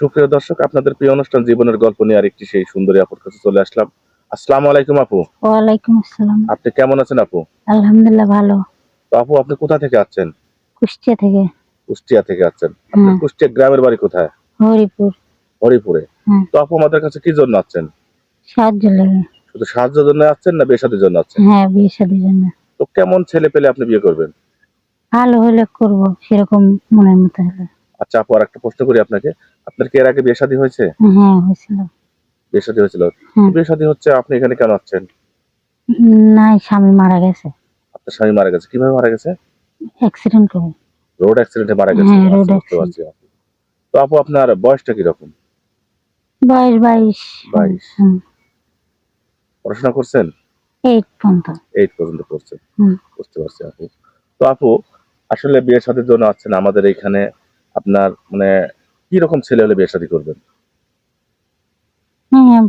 সুপ্রিয় দর্শক আপনাদের প্রিয় অনুষ্ঠান জীবনের গল্প নিয়ে আরেকটি সেই সুন্দরী আপুর কাছে চলে আসলাম। আসসালামু আলাইকুম আপু। ওয়ালাইকুম আসসালাম। আপনি কেমন আছেন আপু? আলহামদুলিল্লাহ ভালো। তো আপু আপনি কোথা থেকে আসছেন? কুষ্টিয়া থেকে। কুষ্টিয়া থেকে আসছেন। আপনার কুষ্টিয়া গ্রামের বাড়ি কোথায়? হরিপুর। হরিপুরে। তো আপু আমাদের কাছে কি জন্য আসছেন? সাহায্য লাগে। শুধু সাহায্যের জন্য আসছেন না বেসাদের জন্য আসছেন? হ্যাঁ বিয়ে শাদির জন্য। তো কেমন ছেলে পেলে আপনি বিয়ে করবেন? ভালো হলে করব সেরকম মনের মতো হলে। আচ্ছা আপু আর একটা প্রশ্ন করি আপনাকে। আপনার কি এর আগে বিয়ে শাদী হয়েছে? হ্যাঁ হয়েছিল। বিয়ে শাদী হয়েছিল। বিয়ে শাদী হচ্ছে আপনি এখানে কেন আসছেন? নাই স্বামী মারা গেছে। আপনার স্বামী মারা গেছে। কীভাবে মারা গেছে? অ্যাক্সিডেন্ট করে। রোড অ্যাক্সিডেন্টে মারা গেছে। হ্যাঁ, আচ্ছা, বুঝতে পারছি তো আপু আপনার বয়সটা কীরকম? বয়স বাইশ। বাইশ। পড়াশোনা করছেন? এইট পর্যন্ত। এইট পর্যন্ত করছেন হুম। বুঝতে পারছি আপু। তো আপু আসলে বিয়ে শাদীর জন্য আসছেন আমাদের এইখানে আপনার মানে কি রকম ছেলে হলে বিয়ে শাদী করবেন? হ্যাঁ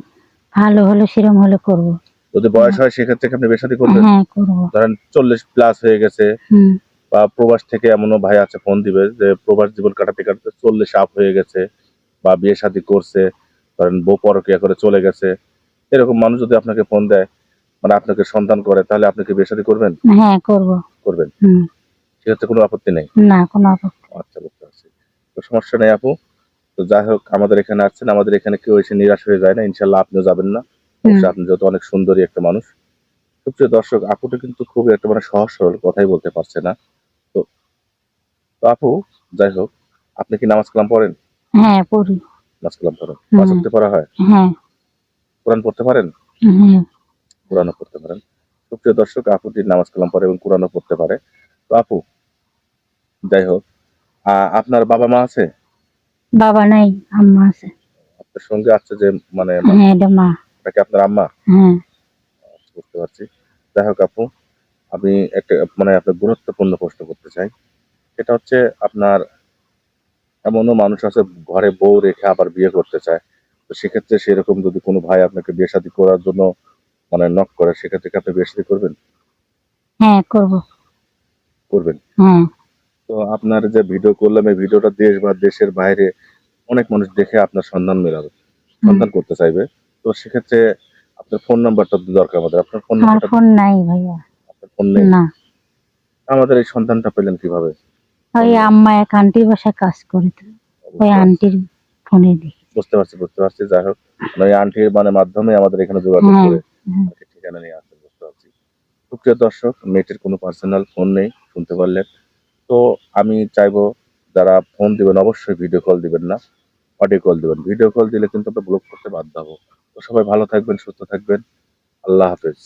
ভালো হলে সেরকম হলে করব। যদি বয়স হয় সেক্ষেত্রে আপনি বিয়ে শাদী করবেন? হ্যাঁ করব। ধরেন চল্লিশ প্লাস হয়ে গেছে বা প্রবাস থেকে এমনও ভাই আছে ফোন দিবে যে প্রবাস জীবন কাটাতে কাটাতে চল্লিশ আপ হয়ে গেছে বা বিয়ে শাদী করছে ধরেন বউ পরকিয়া করে চলে গেছে। এরকম মানুষ যদি আপনাকে ফোন দেয় মানে আপনাকে সন্তান করে তাহলে আপনি কি বিয়ে শাদী করবেন? হ্যাঁ করব। করবেন। হুম। সেক্ষেত্রে কোনো আপত্তি নেই? না কোনো আপত্তি তো সমস্যা নেই আপু। তো যাই হোক আমাদের এখানে আসছেন আমাদের এখানে কেউ এসে নিরাশ হয়ে যায় না ইনশাল্লাহ আপনিও যাবেন না। আপনি যেহেতু অনেক সুন্দরী একটা মানুষ। সুপ্রিয় দর্শক আপুটা কিন্তু খুবই একটা মানে সহজ সরল কথাই বলতে পারছে না। তো তো আপু যাই হোক আপনি কি নামাজ কালাম পড়েন? হ্যাঁ পড়ি। নামাজ কালাম পড়েন। হুম। পাঁচ ওয়াক্ত পড়া হয়? হ্যাঁ। কোরআন পড়তে পারেন? কোরআনও পড়তে পারেন। সুপ্রিয় দর্শক আপুটি নামাজ কালাম পড়ে এবং কোরআনও পড়তে পারে। তো আপু যাই হোক আপনার বাবা মা আছে? বাবা নাই আম্মা আছে। আপনার সঙ্গে আছে যে মানে হ্যাঁ এটা মা। নাকি আপনার আম্মা? হ্যাঁ। বুঝতে পারছি। যাই হোক আপু আমি একটা মানে আপনার গুরুত্বপূর্ণ প্রশ্ন করতে চাই। সেটা হচ্ছে আপনার এমনও মানুষ আছে ঘরে বউ রেখে আবার বিয়ে করতে চায়। তো সেক্ষেত্রে সেরকম যদি কোনো ভাই আপনাকে বিয়ে শাদী করার জন্য মানে নক করে সেক্ষেত্রে কি আপনি বিয়ে শাদী করবেন? হ্যাঁ করব। করবেন? হ্যাঁ। তো আপনার যে ভিডিও করলাম এই ভিডিওটা দেশ বা দেশের বাইরে অনেক মানুষ দেখে আপনার সন্ধান মেলাবে সন্ধান করতে চাইবে। তো সেক্ষেত্রে আপনার ফোন নাম্বারটা দরকার আমাদের। আপনার ফোন ফোন নাই ভাইয়া। আপনার ফোন নেই? না। আমাদের এই সন্ধানটা পেলেন কীভাবে? ওই আম্মা এক আন্টির বাসায় কাজ করে ওই আন্টির ফোনে দেখি। বুঝতে পারছি বুঝতে পারছি। যাই হোক ওই আন্টির মানে মাধ্যমে আমাদের এখানে যোগাযোগ হ্যাঁ, করে হ্যাঁ। ঠিকানা নিয়ে আসেন বুঝতে পারছি। সুপ্রিয় দর্শক মেয়েটির কোনো পার্সোনাল ফোন নেই শুনতে পারলেন। তো আমি চাইব যারা ফোন দিবেন, অবশ্যই ভিডিও কল দিবেন না অডিও কল দিবেন। ভিডিও কল দিলে কিন্তু আমরা ব্লক করতে বাধ্য হব। তো সবাই ভালো থাকবেন, সুস্থ থাকবেন। আল্লাহ হাফেজ।